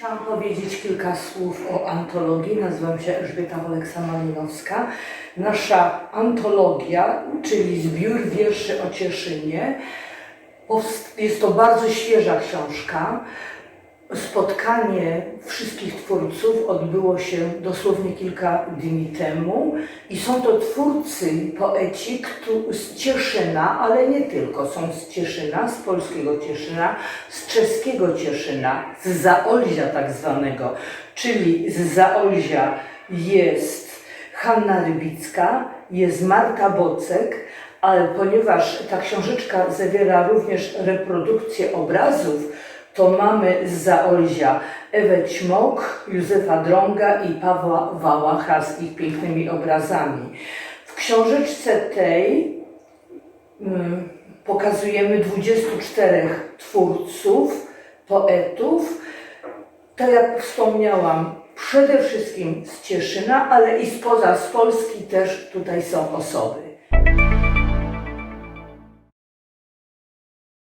Chciałam powiedzieć kilka słów o antologii. Nazywam się Elżbieta Oleksa-Malinowska. Nasza antologia, czyli zbiór wierszy o Cieszynie, jest to bardzo świeża książka. Spotkanie wszystkich twórców odbyło się dosłownie kilka dni temu i są to twórcy, poeci któ- z Cieszyna, ale nie tylko. Są z Cieszyna, z polskiego Cieszyna, z czeskiego Cieszyna, z Zaolzia tak zwanego, czyli z Zaolzia jest Hanna Rybicka, jest Marta Bocek, ale ponieważ ta książeczka zawiera również reprodukcję obrazów, to mamy z Zaolzia Ewę Ćmok, Józefa Drąga i Pawła Wałacha z ich pięknymi obrazami. W książeczce tej mm, pokazujemy 24 twórców, poetów. Tak jak wspomniałam, przede wszystkim z Cieszyna, ale i spoza z Polski też tutaj są osoby.